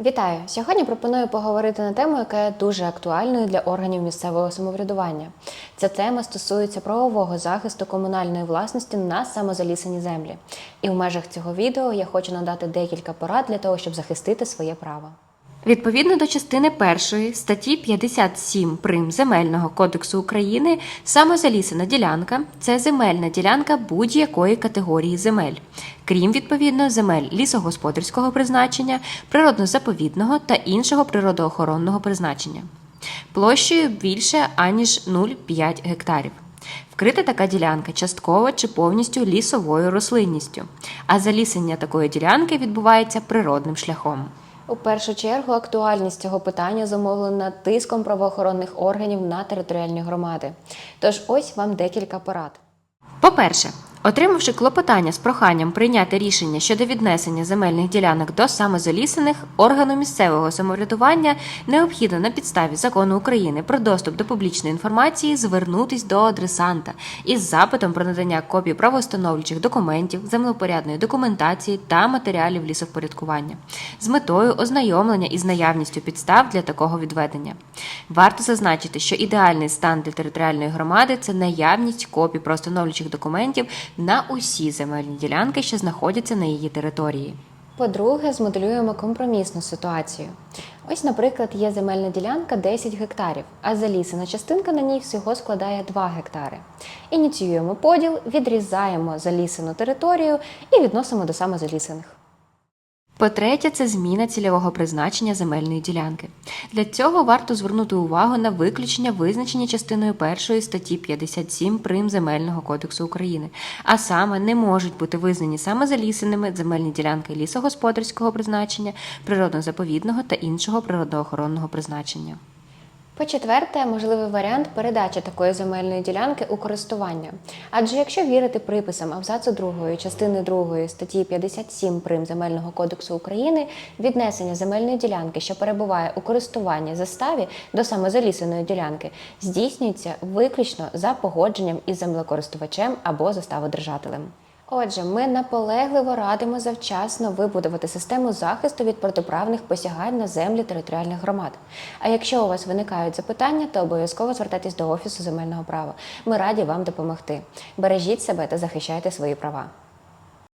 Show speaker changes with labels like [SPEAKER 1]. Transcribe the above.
[SPEAKER 1] Вітаю! Сьогодні пропоную поговорити на тему, яка є дуже актуальною для органів місцевого самоврядування. Ця тема стосується правового захисту комунальної власності на самозалісані землі. І в межах цього відео я хочу надати декілька порад для того, щоб захистити своє право.
[SPEAKER 2] Відповідно до частини першої статті 57 прим Земельного кодексу України, самозалісена ділянка це земельна ділянка будь-якої категорії земель, крім відповідно земель лісогосподарського призначення, природно-заповідного та іншого природоохоронного призначення, площею більше аніж 0,5 гектарів. Вкрита така ділянка частково чи повністю лісовою рослинністю, а залісення такої ділянки відбувається природним шляхом.
[SPEAKER 1] У першу чергу актуальність цього питання зумовлена тиском правоохоронних органів на територіальні громади. Тож ось вам декілька порад.
[SPEAKER 2] По-перше, отримавши клопотання з проханням прийняти рішення щодо віднесення земельних ділянок до самозалісених, органу місцевого самоврядування необхідно на підставі закону України про доступ до публічної інформації звернутись до адресанта із запитом про надання копій правоустановлюючих документів, землепорядної документації та матеріалів лісовпорядкування з метою ознайомлення із наявністю підстав для такого відведення. Варто зазначити, що ідеальний стан для територіальної громади це наявність копій правоустановлюючих документів на усі земельні ділянки, що знаходяться на її території.
[SPEAKER 1] По-друге, змоделюємо компромісну ситуацію. Ось, наприклад, є земельна ділянка 10 гектарів, а залісена частинка на ній всього складає 2 гектари. Ініціюємо поділ, відрізаємо залісену територію і відносимо до самозалісених.
[SPEAKER 2] По-третє, це зміна цільового призначення земельної ділянки. Для цього варто звернути увагу на виключення, визначені частиною першої статті 57 прим Земельного кодексу України, а саме не можуть бути визнані саме залісеними земельні ділянки лісогосподарського призначення, природно-заповідного та іншого природоохоронного призначення.
[SPEAKER 1] По-четверте, можливий варіант передачі такої земельної ділянки у користування. Адже якщо вірити приписам абзацу 2 частини 2 статті 57 прим Земельного кодексу України, віднесення земельної ділянки, що перебуває у користуванні заставі до самозалісеної ділянки, здійснюється виключно за погодженням із землекористувачем або заставодержателем. Отже, ми наполегливо радимо завчасно вибудувати систему захисту від протиправних посягань на землі територіальних громад. А якщо у вас виникають запитання, то обов'язково звертайтесь до Офісу земельного права. Ми раді вам допомогти. Бережіть себе та захищайте свої права.